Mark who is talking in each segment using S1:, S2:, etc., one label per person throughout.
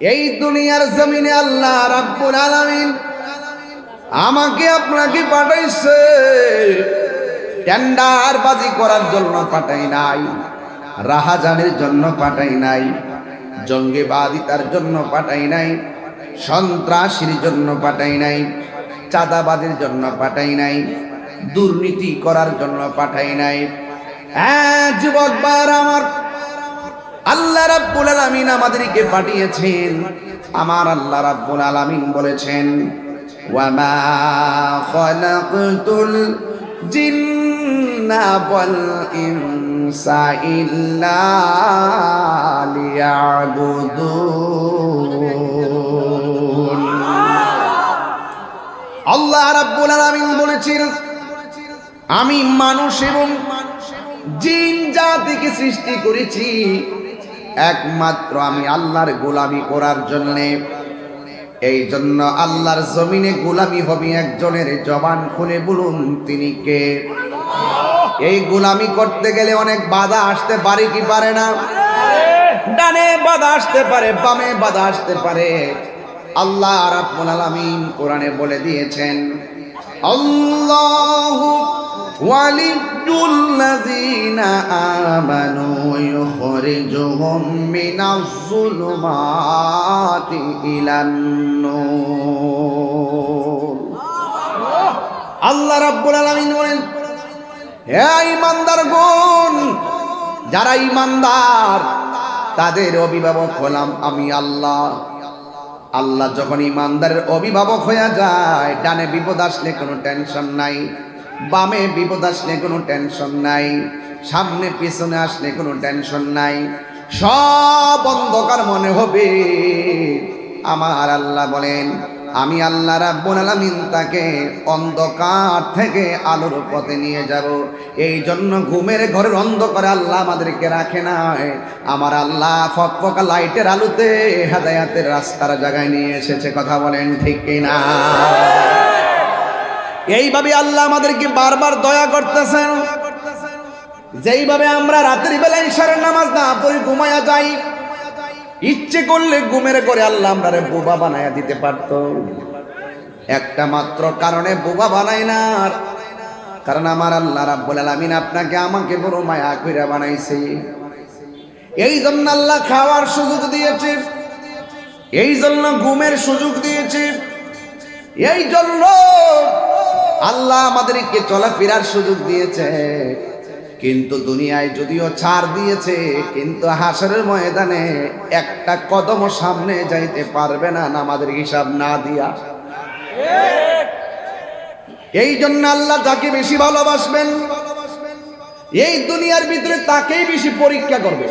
S1: এই দুনিয়ার জমিনে আল্লাহ রাব্বুল আলামিন আমাকে আপনাকে পাঠাইছে। টেন্ডার বাজি করার জন্য পাঠাই নাই, রাহাজানের জন্য পাঠাই নাই, জঙ্গিবাদিতার জন্য পাঠাই নাই, সন্ত্রাসীর জন্য পাঠাই নাই চাঁদাবাদের জন্য পাঠাই নাই, দুর্নীতি করার জন্য পাঠাই নাই। হ্যাঁ যুবক বার আমার আল্লাহ রাব্বুল আলামিন আমাদেরকে পাঠিয়েছেন। আমার আল্লাহ রাব্বুল আলামিন বলেছেন, ওয়ামা খালাকতুল জিন্না ওয়াল ইনসা ইল্লা লিয়াবুদুন। আল্লাহ রাব্বুল আলামিন বলেছেন, আমি মানুষ এবং জিন জাতিকে সৃষ্টি করেছি। একমাত্র আমি আল্লাহর গোলামি করার জন্যে। এই জন্য আল্লাহর জমিনে গোলামি হবে একজনের জবান খুলে বলুন তিনি কে। এই গোলামি করতে গেলে অনেক বাধা আসতে পারে কি পারে না? ডানে বাধা আসতে পারে, বামে বাধা আসতে পারে। আল্লাহ রাব্বুল আলামিন কোরআনে বলে দিয়েছেন, আল্লাহু আমানু ইউখরিজুহুম মিনাজ যুলুমাতি ইলান নূর। আল্লাহ রাব্বুল আলামিন বলেন, হে ইমানদার গুণ যারা ইমানদার তাদের অভিভাবক হলাম আমি আল্লাহ। আল্লাহ যখন ইমানদারের অভিভাবক হয়ে যায়, ডানে বিপদ আসলে কোনো টেনশন নাই। বামে বিপদ আসলে কোনো টেনশন নাই, সামনে পিছনে আসলে কোনো টেনশন নাই। সব অন্ধকার মনে হবে। আমার আল্লাহ বলেন, আমি আল্লাহ রাব্বুল আলামিন তাকে অন্ধকার থেকে আলোর পথে নিয়ে যাব। এই জন্য ঘুমের ঘরের অন্ধকারে আল্লাহ আমাদেরকে রাখে না আমার আল্লাহ ফকফকা লাইটের আলোতে হেদায়াতের রাস্তার জায়গায় নিয়ে এসেছে, কথা বলেন ঠিক কিনা? এইভাবে আল্লাহ আমাদেরকে বারবার দয়া করতেছেন। যেইভাবে আমরা রাতের বেলা ইশারের নামাজ না পড়ে ঘুমায়া যাই, ইচ্ছে করলে ঘুমের করে আল্লাহ আমরা বোবা বানায়া দিতে পারত। একটা মাত্র কারণে বোবা বানাই না। কারণ আমার আল্লাহ রাব্বুল আলামিন আপনাকে আমাকে বড় মায়া কইরা বানাইছে। এই জন্য আল্লাহ খাওয়ার সুযোগ দিয়েছে এই জন্য ঘুমের সুযোগ দিয়েছে। এই জন্য আল্লাহ আমাদেরকে চলাফেরার সুযোগ দিয়েছে। কিন্তু দুনিয়ায় যদিও ছাড় দিয়েছে, কিন্তু হাসরের ময়দানে একটা কদম সামনে যাইতে পারবে না আমাদের হিসাব না দিয়া। এই জন্য আল্লাহ যাকে বেশি ভালোবাসবেন, এই দুনিয়ার ভিতরে তাকেই বেশি পরীক্ষা করবে।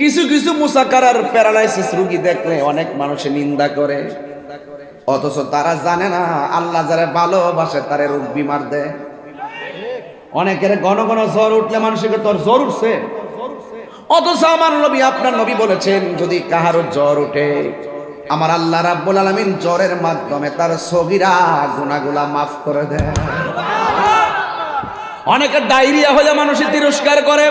S1: কিছু কিছু মুসাকারার প্যারালাইসিস রুগী দেখলে অনেক মানুষে নিন্দা করে। অথচ তারা জানে না, আল্লাহ যারা ভালোবাসে তারে রোগ বিমার দেয় অনেকের ঘন ঘন জ্বর উঠলে মানুষকে তোর জ্বর উঠছে। অথচ আমার নবী, আপনার নবী বলেছেন, যদি কাহারও জ্বর উঠে, আমার আল্লাহ রাব্বুল আলামিন জ্বরের মাধ্যমে তার সগিরা গুনাগুলা মাফ করে দেয় অনেকের ডায়রিয়া হলে মানুষে তিরস্কার করে।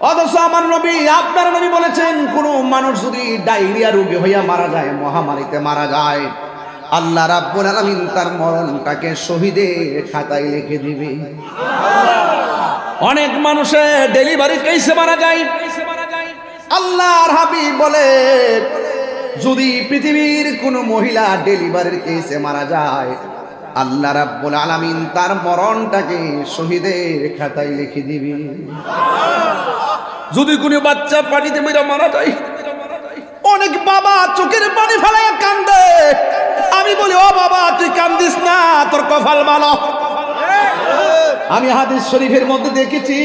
S1: অথচ আমার নবী, আপনার নবী বলেছেন, কোন মানুষ যদি ডায়রিয়া রোগী হইয়া মারা যায়, মহামারীতে মারা যায়, আল্লাহ রাব্বুল আলামিন তার মরণটাকে শহীদের খাতায় লিখে দিবে। অনেক মানুষে ডেলিভারি কেসে মারা যায়। আল্লাহর হাবিব বলে, যদি পৃথিবীর কোন মহিলা ডেলিভারির কেসে মারা যায়, আল্লাহ রাব্বুল আলামিন তার মরণটাকে শহীদের খাতায় লিখে দিবে। যদি কোনো বাচ্চা পানিতে মেরে মারা যায়, অনেক বাবা চোখের পানি ফেলায় কান্দে। আমি বলি, ও বাবা, তুই কান্দিস না, তোর কপাল ভালো। আমি হাদিস শরীফের মধ্যে দেখেছি,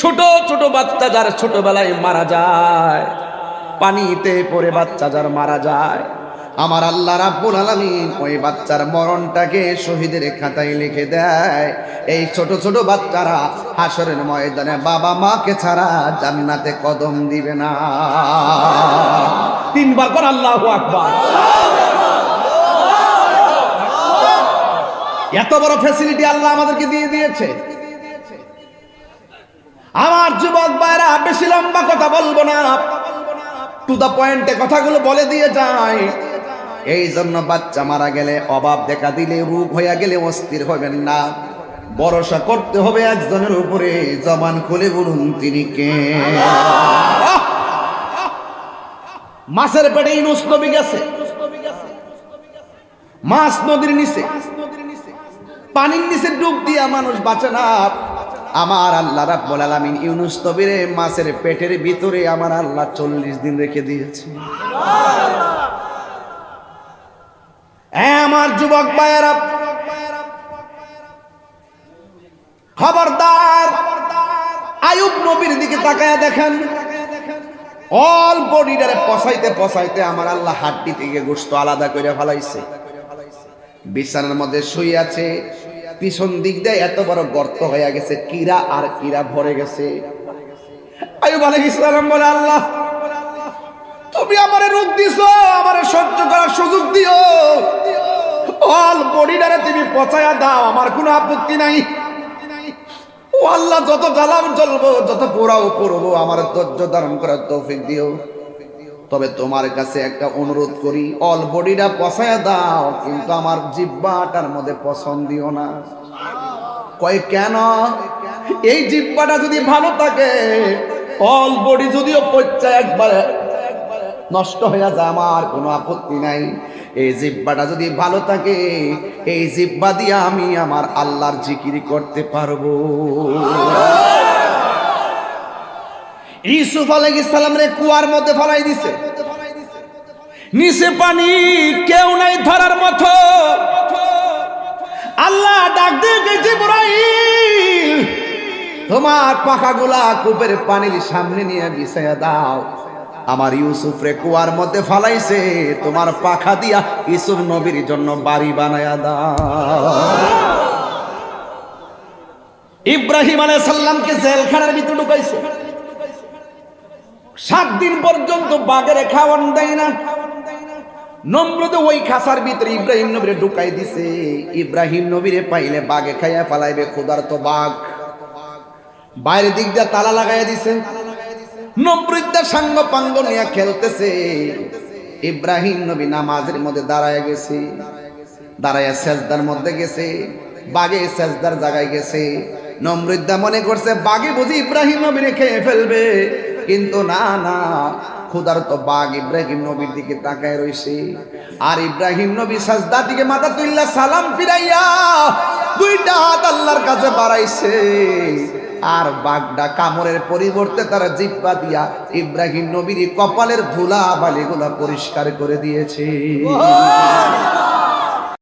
S1: ছোট ছোট বাচ্চা যার ছোটবেলায় মারা যায়, পানিতে পরে বাচ্চা যার মারা যায়। আমার আল্লাহ রাব্বুল আলামিন ওই বাচ্চার মরণটাকে শহীদের খাতায় লিখে দেয়। এই ছোট ছোট বাচ্চারা হাসরের ময়দানে বাবা মাকে ছাড়া জান্নাতে কদম দিবে না। তিনবার পর আল্লাহ আকবার। এত বড় ফ্যাসিলিটি আল্লাহ আমাদেরকে দিয়ে দিয়েছে। আমার যুবক ভাইরা, বেশি লম্বা কথা বলব না। টু দা পয়েন্টে কথাগুলো বলে দিয়ে যায়। এই জন্য বাচ্চা মারা গেলে অভাব দেখা দিলে রোগ হইয়া গেলে অস্থির হবেন না। ভরসা করতে হবে একজনের উপরে, জবান খুলে বলুন তিনি কে? মাছের পেটে ইনুস গেছে। মাছ নদীর নিচে। পানির নিচে ডুব দিয়া মানুষ বাঁচে না। আমার আল্লাহ রাব্বুল আলামিন ইউনুস নবীরে মাছের পেটের ভিতরে আমার আল্লাহ চল্লিশ দিন রেখে দিয়েছে। আমার যুবক ভাইয়েরা, খবরদার আয়ুব নবীর দিকে তাকায়া দেখেন। অল বডিটারে পসাইতে পসাইতে আমার আল্লাহ হাড্ডি থেকে গোস্ত আলাদা করে ফেলাইছে। বিছানার মধ্যে শুই আছে, পিছন দিক দিয়ে এত বড় গর্ত হয়ে গেছে, কিরা আর কিরা ভরে গেছে। আয়ুব আলাইহিস সালাম বলে, আল্লাহ, তুমি আমারে রোগ দিছো, আমারে সহ্য করার সুযোগ দিও। পচায়া দাও, আমার কোনো আপত্তি নাই। ও আল্লাহ, যত জ্বালাম জ্বলবো, যত পোড়াও পড়ব, আমার ধৈর্য ধারণ করার তৌফিক দিও। তবে তোমার কাছে একটা অনুরোধ করি অল বডিটা পছায়া দাও, কিন্তু আমার জিব্বাটার মধ্যে পছন্দ না। কয়, কেন? এই জিব্বাটা যদি ভালো থাকে অল বডি যদিও পচ্চা একবারে, নষ্ট হয়ে যায়, আমার কোনো আপত্তি নাই। এই জিব্বাটা যদি ভালো থাকে, এই জিব্বা দিয়ে আমি আমার আল্লাহর জিকিরি করতে পারব। ইসুফ আলাইহিস সালাম রে কুয়ার মধ্যে ফলাই দিছে। নিচে পানি কেউ নাই ধরার মতো। আল্লাহ ডাক দিয়ে জিব্রাইল, তোমার পাখাগুলা কূপের পানির সামনে নিয়ে বিছাইয়া দাও। আমার ইউসুফ রে কুয়ার মধ্যে ফালাইছে, তোমার পাখা দিয়া ইউসুফ নবীর জন্য বাড়ি বানায়া দাও। ইব্রাহিম আলাইহিস সালামকে জেলখানার ভিতরে ঢুকাইছে। সাত দিন পর্যন্ত বাগের খাওয়ান দেয় না। নম্রত ওই খাসার ভিতরে ইব্রাহিম নবীরে ঢুকাই দিছে। ইব্রাহিম নবীরে পাইলে বাগে খাইয়া ফালাইবে, খুদার তো বাঘ। বাইরের দিক দিয়ে তালা লাগাইয়া দিছে। নম্রতা সাঙ্গ পাঙ্গ নিয়ে খেলতেছে। ইব্রাহিম নবী নামাজের মধ্যে দাঁড়ায় গেছে। দাঁড়াইয়া সেজদার মধ্যে গেছে। বাগে সেজদার জায়গায় গেছে। নম্রতা মনে করছে, বাগে বুঝি ইব্রাহিম নবীরে খেয়ে ফেলবে। কিন্তু না না খুদার তো বাঘ ইব্রাহিম নবীর দিকে তাকায় রইছে। আর ইব্রাহিম নবী সাজদা দিকে মাথা তুললা সালাম ফিরাইয়া দুইটা হাত আল্লাহর কাছে বাড়াইছে। আর বাঘটা কামড়ের পরিবর্তে তারা জিব্বা দিয়া ইব্রাহিম নবীর কপালের ধুলা বালিগুলা পরিষ্কার করে দিয়েছে।